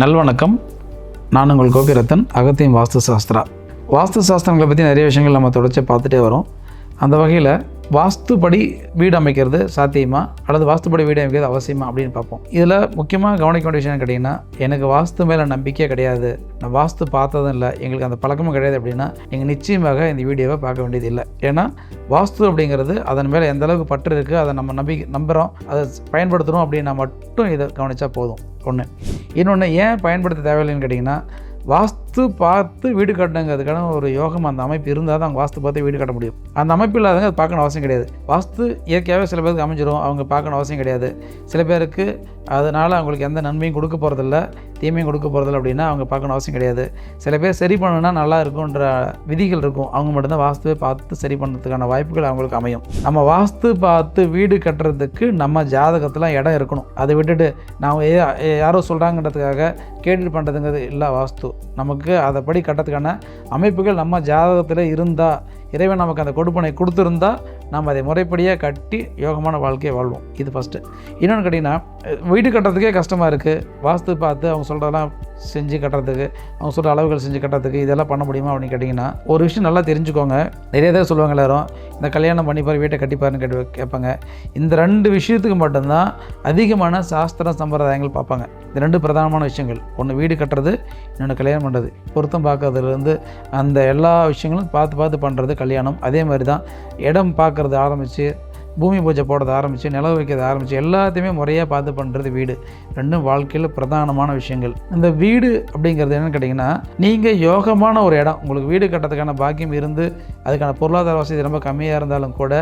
நல்வணக்கம். நான் உங்கள் கோபிரத்தன் அகத்தியம் வாஸ்து சாஸ்திரா வாஸ்து சாஸ்திரங்களை பற்றி நிறைய விஷயங்கள் நம்ம தொடர்ச்சி பார்த்துட்டே வரோம். அந்த வகையில் வாஸ்துப்படி வீடு அமைக்கிறது சாத்தியமா? அல்லது வாஸ்துபடி வீடு அமைக்கிறது அவசியமா அப்படின்னு பார்ப்போம். இதில் முக்கியமாக கவனிக்க வேண்டிய விஷயம் கேட்டிங்கன்னா எனக்கு வாஸ்து மேலே நம்பிக்கையே கிடையாது. நான் வாஸ்து பார்த்ததும் இல்லை. எங்களுக்கு அந்த பழக்கமும் கிடையாது அப்படின்னா நீங்கள் நிச்சயமாக இந்த வீடியோவை பார்க்க வேண்டியது இல்லை. ஏன்னா வாஸ்து அப்படிங்கிறது அதன் மேலே எந்த அளவுக்கு பற்று இருக்குது அதை நம்ம நம்பி நம்புகிறோம் அதை பயன்படுத்துகிறோம் அப்படின்னா மட்டும் இதை கவனித்தா போதும். ஒன்று இன்னொன்று ஏன் பயன்படுத்த தேவையில்லைன்னு கேட்டிங்கன்னா வாஸ்து வாஸ்து பார்த்து வீடு கட்டணுங்கிறதுக்கான ஒரு யோகம் அந்த அமைப்பு இருந்தால் தான் அவங்க வாஸ்து பார்த்து வீடு கட்ட முடியும். அந்த அமைப்பு இல்லாதவங்க அது பார்க்கணும் அவசியம் கிடையாது. வாஸ்து இயற்கையாகவே சில பேருக்கு அமைஞ்சிரும். அவங்க பார்க்கணும் அவசியம் கிடையாது. சில பேருக்கு அதனால் அவங்களுக்கு எந்த நன்மையும் கொடுக்க போகிறதில்ல தீமையும் கொடுக்க போகிறதில்ல அப்படின்னா அவங்க பார்க்கணும் அவசியம் கிடையாது. சில பேர் சரி பண்ணணும்னா நல்லா இருக்குன்ற விதிகள் இருக்கும். அவங்க மட்டும்தான் வாஸ்துவை பார்த்து சரி பண்ணுறதுக்கான வாய்ப்புகள் அவங்களுக்கு அமையும். நம்ம வாஸ்து பார்த்து வீடு கட்டுறதுக்கு நம்ம ஜாதகத்தில் இடம் இருக்கணும். அதை விட்டுட்டு நான் ஏ- யாரோ சொல்கிறாங்கன்றதுக்காக கேட்டுட்டு பண்ணுறதுங்கிறது இல்லை வாஸ்து. நமக்கு அதைப்படி கட்டத்துக்கான அமைப்புகள் நம்ம ஜாதகத்தில் இருந்தால் இறைவன் நமக்கு அந்த கொடுப்பனை கொடுத்துருந்தா நம்ம அதை முறைப்படியாக கட்டி யோகமான வாழ்க்கையை வாழ்வோம். இது ஃபஸ்ட்டு இன்னொன்று கேட்டிங்கன்னா வீடு கட்டுறதுக்கே கஷ்டமாக இருக்குது வாஸ்து பார்த்து அவங்க சொல்கிறதெல்லாம் செஞ்சு கட்டுறதுக்கு அவங்க சொல்கிற அளவுகள் செஞ்சு கட்டுறதுக்கு இதெல்லாம் பண்ண முடியுமா அப்படின்னு கேட்டிங்கன்னா ஒரு விஷயம் நல்லா தெரிஞ்சுக்கோங்க. நிறைய தடவை சொல்லுவாங்க எல்லாரும் இந்த கல்யாணம் பண்ணிப்பார் வீட்டை கட்டிப்பாருன்னு கேட்டு கேட்பாங்க. இந்த ரெண்டு விஷயத்துக்கு மட்டும்தான் அதிகமான சாஸ்திர சம்பிரதாயங்கள் பார்ப்பாங்க. இந்த ரெண்டு பிரதானமான விஷயங்கள் ஒன்று வீடு கட்டுறது இன்னொன்று கல்யாணம் பண்ணுறது பொருத்தம் பார்க்கறதுலேருந்து அந்த எல்லா விஷயங்களும் பார்த்து பார்த்து பண்ணுறது கல்யாணம். அதே மாதிரி தான் இடம் பார்க்குறது ஆரம்பித்து பூமி பூஜை போடுறத ஆரம்பித்து நிலவு வைக்கிறத ஆரம்பித்து எல்லாத்தையுமே முறையாக பார்த்து பண்ணுறது வீடு. ரெண்டும் வாழ்க்கையில் பிரதானமான விஷயங்கள். இந்த வீடு அப்படிங்கிறது என்னென்னு கேட்டிங்கன்னா நீங்கள் யோகமான ஒரு இடம். உங்களுக்கு வீடு கட்டுறதுக்கான பாக்கியம் இருந்து அதுக்கான பொருளாதார வசதி ரொம்ப கம்மியாக இருந்தாலும் கூட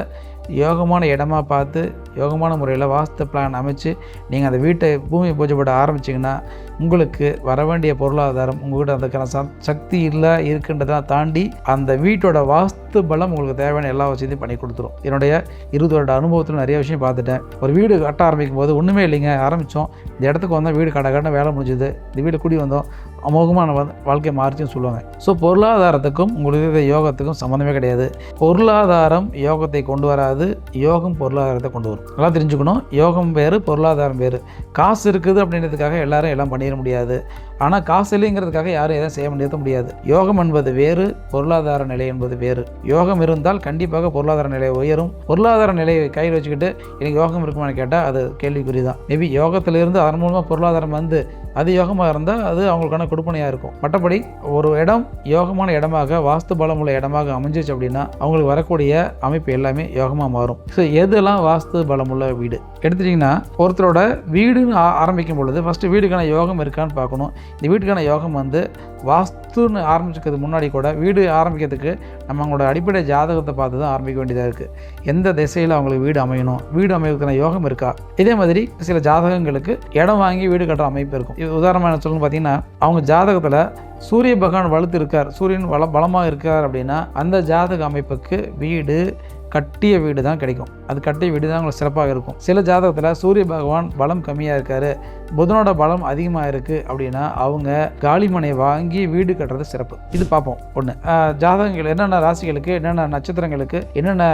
யோகமான இடமா பார்த்து யோகமான முறையில் வாஸ்து பிளான் அமைச்சு நீங்கள் அந்த வீட்டை பூமி பூஜை போட ஆரம்பிச்சிங்கன்னா உங்களுக்கு வர வேண்டிய பொருளாதாரம் உங்கள்கிட்ட அதுக்கான சக்தி இல்லை இருக்குன்றதெல்லாம் தாண்டி அந்த வீட்டோட வாஸ்து பலம் உங்களுக்கு தேவையான எல்லா வசதியும் பண்ணி கொடுத்துரும். என்னுடைய இருபது வருட அனுபவத்தில் நிறைய விஷயம் பார்த்துட்டேன். ஒரு வீடு கட்ட ஆரம்பிக்கும் போது ஒன்றுமே இல்லைங்க ஆரம்பித்தோம் இந்த இடத்துக்கு வந்தால் வீடு கடை கடை வேலை முடிஞ்சுது. இந்த வீடு குடி வந்தோம். அமோகமான வா- வாழ்க்கை மாறிச்சுன்னு சொல்லுவாங்க. ஸோ பொருளாதாரத்துக்கும் உங்களுக்கு யோகத்துக்கும் சம்மந்தமே கிடையாது. பொருளாதாரம் யோகத்தை கொண்டு வராது யோகம் பொருளாதாரத்தை கொண்டு வரும். நல்லா தெரிஞ்சுக்கணும். யோகம் வேறு பொருளாதாரம் வேறு. காசு இருக்குது அப்படின்றதுக்காக எல்லாரும் எல்லாம் பண்ணிட முடியாது. ஆனால் காசு இல்லைங்கிறதுக்காக யாரும் எதுவும் செய்ய முடியாத முடியாது. யோகம் என்பது வேறு பொருளாதார நிலை என்பது வேறு. யோகம் இருந்தால் கண்டிப்பாக பொருளாதார நிலை உயரும். பொருளாதார நிலையை கையில் வச்சுக்கிட்டு எனக்கு யோகம் இருக்குமான்னு கேட்டால் அது கேள்விக்குறி தான் மேபி யோகத்திலிருந்து அதன் மூலமாக பொருளாதாரம் வந்து அது யோகமாக இருந்தால் அது அவங்களுக்கான கொடுப்பனையாக இருக்கும். மற்றபடி ஒரு இடம் யோகமான இடமாக வாஸ்து பலம் உள்ள இடமாக அமைஞ்சிச்சு அப்படின்னா அவங்களுக்கு வரக்கூடிய அமைப்பு எல்லாமே யோகமாக மாறும். ஸோ எதெல்லாம் வாஸ்து பலம் உள்ள வீடு? எடுத்துட்டிங்கன்னா ஒருத்தரோட வீடுன்னு ஆ- ஆரம்பிக்கும் பொழுது ஃபஸ்ட்டு வீடுக்கான யோகம் இருக்கான்னு பார்க்கணும். இந்த வீட்டுக்கான யோகம் வந்து வாஸ்துன்னு ஆரம்பிச்சுக்கிறதுக்கு முன்னாடி கூட வீடு ஆரம்பிக்கிறதுக்கு நம்ம அவங்களோட அடிப்படை ஜாதகத்தை பார்த்து தான் ஆரம்பிக்க வேண்டியதாக இருக்குது எந்த திசையில் அவங்களுக்கு வீடு அமையணும்? வீடு அமைவதற்கான யோகம் இருக்கா? இதே மாதிரி சில ஜாதகங்களுக்கு இடம் வாங்கி வீடு கட்டுற அமைப்பு இருக்கும். உதாரணமாக என்ன சொல்லணும்னு பார்த்தீங்கன்னா அவங்க ஜாதகத்தில் சூரிய பகவான் வலுத்து இருக்கார் சூரியன் வள பலமாக இருக்கார் அப்படின்னா அந்த ஜாதக அமைப்புக்கு வீடு கட்டிய வீடு தான் கிடைக்கும். அது கட்டை வீடு தான் உங்களுக்கு சிறப்பாக இருக்கும். சில ஜாதகத்தில் சூரிய பகவான் பலம் கம்மியாக இருக்காரு. புதனோட பலம் அதிகமாக இருக்குது அப்படின்னா அவங்க காலிமனை வாங்கி வீடு கட்டுறது சிறப்பு. இது பார்ப்போம். ஒன்று ஜாதகங்கள் என்னென்ன ராசிகளுக்கு என்னென்ன நட்சத்திரங்களுக்கு என்னென்ன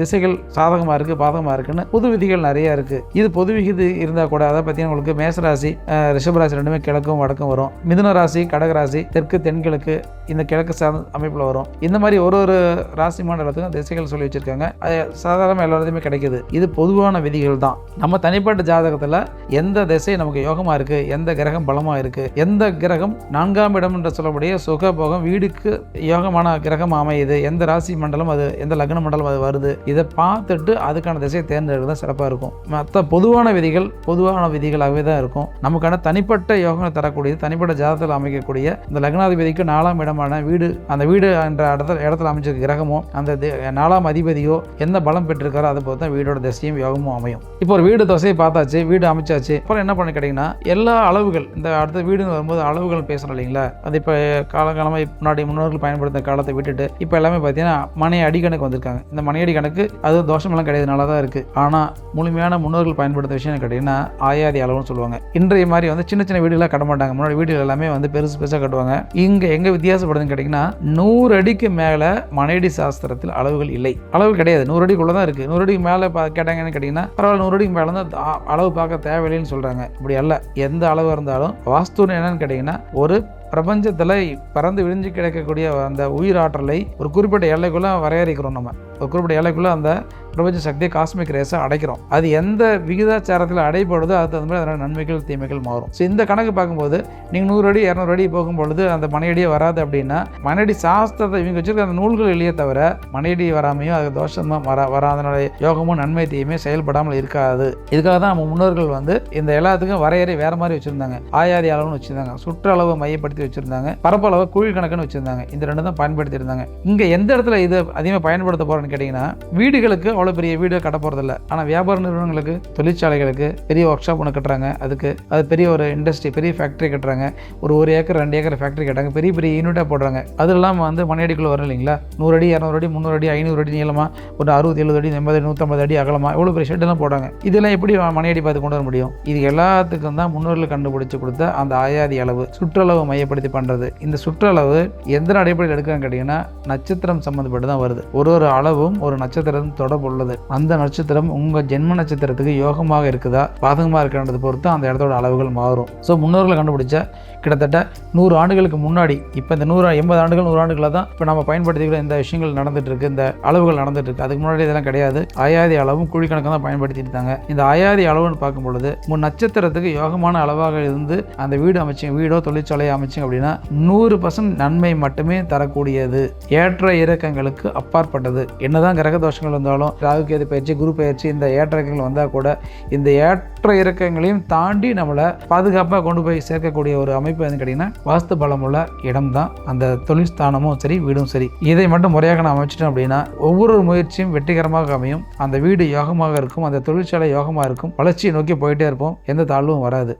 திசைகள் சாதகமாக இருக்குது பாதகமாக இருக்குன்னு பொது விதிகள் நிறையா இருக்குது இது பொது விகிது இருந்தால் கூட அதை பற்றி உங்களுக்கு மேசராசி ரிஷபராசி ரெண்டுமே கிழக்கும் வடக்கும் வரும். மிதுன ராசி கடகராசி தெற்கு தென்கிழக்கு இந்த கிழக்கு சார்ந்த அமைப்பில் வரும். இந்த மாதிரி ஒரு ஒரு ராசி மண்டலத்துக்கும் திசைகள் சொல்லி வச்சுருக்காங்க. அது சாதாரண எல்லாத்தையுமே கிடைக்குது. இது பொதுவான விதிகள் தான். நம்ம தனிப்பட்ட ஜாதகத்தில் எந்த திசை நமக்கு யோகமாக இருக்குது எந்த கிரகம் பலமாக இருக்குது எந்த கிரகம் நான்காம் இடம் என்று சொல்லக்கூடிய சுகபோகம் வீடுக்கு யோகமான கிரகம் அமையுது. எந்த ராசி மண்டலம் அது எந்த லக்ன மண்டலம் அது வருது? இதை பார்த்துட்டு அதுக்கான திசையை தேர்ந்தெடுக்கிறது தான் சிறப்பாக இருக்கும். மற்ற பொதுவான விதிகள் பொதுவான விதிகளாகவே தான் இருக்கும். நமக்கான தனிப்பட்ட யோகம் தரக்கூடியது தனிப்பட்ட ஜாதகத்தில் அமைக்கக்கூடிய இந்த லக்னாதிபதிக்கு நாலாம் இடமான வீடு அந்த வீடு என்ற இடத்துல இடத்துல அமைச்சிருக்க கிரகமோ அந்த நாலாம் அதிபதியோ என்ன பலம் பெற்றிருக்காரோ அதை பொறுத்து தான் வீடோட திசையும் யோகமும் அமையும். இப்போ ஒரு வீடு தசையை பார்த்தாச்சு வீடு அமைச்சாச்சு அப்புறம் என்ன பண்ணி கேட்டிங்கன்னா எல்லா அளவுகள் இந்த அடுத்த வீடுன்னு வரும்போது அளவுகள் பேசுகிறோம் இல்லைங்களா? அது இப்போ காலகாலமாக முன்னாடி முன்னோர்கள் பயன்படுத்த காலத்தை விட்டுட்டு இப்போ எல்லாமே பார்த்தீங்கன்னா மனை அடிக்கணக்கு வந்திருக்காங்க. இந்த மனையடி கணக்கு அது தோஷமெல்லாம் கிடையாது நல்லா தான் இருக்குது ஆனால் முழுமையான முன்னோர்கள் பயன்படுத்த விஷயம் கேட்டிங்கன்னா ஆயாதி அளவுன்னு சொல்லுவாங்க. இன்றைய மாதிரி வந்து சின்ன சின்ன வீடுகளாக கட்ட மாட்டாங்க. முன்னாடி வீடுகள் எல்லாமே வந்து பெருசு பெருசாக கட்டுவாங்க. இங்கே எங்கே வித்தியாசப்படுதுன்னு கேட்டிங்கன்னா நூறு அடிக்கு மேலே மனையடி சாஸ்திரத்தில் அளவுகள் இல்லை. அளவு கிடையாது. நூறு அடிக்குள்ளே தான் இருக்குது நூறு அடி அடிக்கு மேலே கேட்டாங்கன்னு கேட்டிங்கன்னா பரவாயில்ல நூறு அடிக்கு மேலே வந்து அளவு பார்க்க தேவையில்லைன்னு சொல்கிறாங்க இப்படி அல்ல எந்த அளவு இருந்தாலும் வாஸ்துன்னு என்னன்னு கேட்டிங்கன்னா ஒரு பிரபஞ்சத்தில் பறந்து விழிஞ்சு கிடக்கக்கூடிய அந்த உயிராற்றலை ஒரு குறிப்பிட்ட எல்லைக்குள்ளே வரையறுக்கிறோம் நம்ம. குறிப்பிட்ட எல்லைக்குள்ளே அந்த பிரபஞ்ச சக்தியை காஸ்மிக் ரேஸை அடைக்கிறோம். அது எந்த விகிதாச்சாரத்தில் அடைப்படுதோ அது தகுந்த மாதிரி அதனால் நன்மைகள் தீமைகள் மாறும். ஸோ இந்த கணக்கு பார்க்கும்போது நீங்கள் நூறு அடி இரநூறு அடி போகும்பொழுது அந்த மனையடியே வராது அப்படின்னா மனையடி சாஸ்திரத்தை இவங்க வச்சிருக்க அந்த நூல்கள் இல்லையே தவிர மனையடி வராமையும் அது தோஷமாக வரா வராதனுடைய யோகமும் நன்மை தீயுமே செயல்படாமல் இருக்காது. இதுக்காக தான் நம்ம முன்னோர்கள் வந்து இந்த எல்லாத்துக்கும் வரையறை வேறு மாதிரி வச்சுருந்தாங்க. ஆயாதி அளவுன்னு வச்சுருந்தாங்க. சுற்றளவை மையப்படுத்தி வச்சுருந்தாங்க. பரப்பளவை குழி கணக்குன்னு வச்சுருந்தாங்க. இந்த ரெண்டு தான் பயன்படுத்தியிருந்தாங்க. இங்கே எந்த இடத்துல இது அதிகமாக பயன்படுத்த போகிறோன்னு கேட்டிங்கன்னா வீடுகளுக்கு அவ்வளோ பெரிய வீடு கட்ட போகிறதில்ல ஆனால் வியாபார நிறுவனங்களுக்கு தொழிற்சாலைகளுக்கு பெரிய ஒர்க் ஷாப் ஒன்று கட்டுறாங்க. அதுக்கு அது பெரிய ஒரு இண்டஸ்ட்ரி பெரிய ஃபேக்ட்ரி கட்டுறாங்க. ஒரு ஒரு ஏக்கர் ரெண்டு ஏக்கர் ஃபேக்ட்ரி கட்டுறாங்க. பெரிய பெரிய யூனிட்டாக போடுறாங்க. அது இல்லாமல் வந்து மணியடிக்குள்ளே வரும் இல்லைங்களா? நூறு அடி இரநூறு அடி முந்நூறு அடி ஐநூறு அடி நீளமாக ஒரு அறுபது எழுபது அடி எண்பது அடி நூற்றம்பது அடி அகலமாக எவ்வளோ பெரிய ஷெட்டெல்லாம் போடுறாங்க. இதெல்லாம் எப்படி மணியடி பார்த்து கொண்டு வர முடியும்? இது எல்லாத்துக்கும் தான் முன்னோர்கள் கண்டுபிடிச்சு கொடுத்த அந்த ஆயாதி அளவு சுற்றளவு மையப்படுத்தி பண்ணுறது இந்த சுற்றளவு எந்த அடிப்படையில் எடுக்கிறான்னு கேட்டிங்கன்னா நட்சத்திரம் சம்மந்தப்பட்டு தான் வருது. ஒரு ஒரு அளவு அளவும் ஒரு நட்சத்திரம் தொடர்பு உள்ளது. அந்த நட்சத்திரம் உங்கள் ஜென்ம நட்சத்திரத்துக்கு யோகமாக இருக்குதா? பாதகமாக இருக்கிறத பொறுத்து அந்த இடத்தோட அளவுகள் மாறும். ஸோ முன்னோர்களை கண்டுபிடிச்ச கிட்டத்தட்ட நூறு ஆண்டுகளுக்கு முன்னாடி இப்போ இந்த நூறு எண்பது ஆண்டுகள் நூறு ஆண்டுகளாக தான் இப்போ நம்ம பயன்படுத்திக்கிற இந்த விஷயங்கள் நடந்துட்டு இருக்கு இந்த அளவுகள் நடந்துட்டு இருக்கு அதுக்கு முன்னாடி இதெல்லாம் கிடையாது. அயாதி அளவும் குழி தான் பயன்படுத்திட்டு இருந்தாங்க இந்த அயாதி அளவுன்னு பார்க்கும் பொழுது முன் நட்சத்திரத்துக்கு யோகமான அளவாக இருந்து அந்த வீடு அமைச்சிங்க வீடோ தொழிற்சாலையோ அமைச்சிங்க அப்படின்னா நூறு பர்சன்ட் நன்மை மட்டுமே தரக்கூடியது. ஏற்ற இறக்கங்களுக்கு அப்பாற்பட்டது. என்னதான் கிரக தோஷங்கள் வந்தாலும் ராகு கேது பயிற்சி குரு பயிற்சி இந்த ஏற்ற இறக்கங்கள் வந்தால் கூட இந்த ஏற்ற இறக்கங்களையும் தாண்டி நம்மளை பாதுகாப்பாக கொண்டு போய் சேர்க்கக்கூடிய ஒரு அமைப்பு எதுன்னு கேட்டிங்கன்னா வாஸ்து பலமுள்ள இடம் தான் அந்த தொழில் ஸ்தானமும் சரி வீடும் சரி. இதை மட்டும் முறையாக நான் அமைச்சிட்டோம் அப்படின்னா ஒவ்வொரு முயற்சியும் வெற்றிகரமாக அமையும். அந்த வீடு யோகமாக இருக்கும் அந்த தொழிற்சாலை யோகமாக இருக்கும். வளர்ச்சியை நோக்கி போயிட்டே இருப்போம். எந்த தாழ்வும் வராது.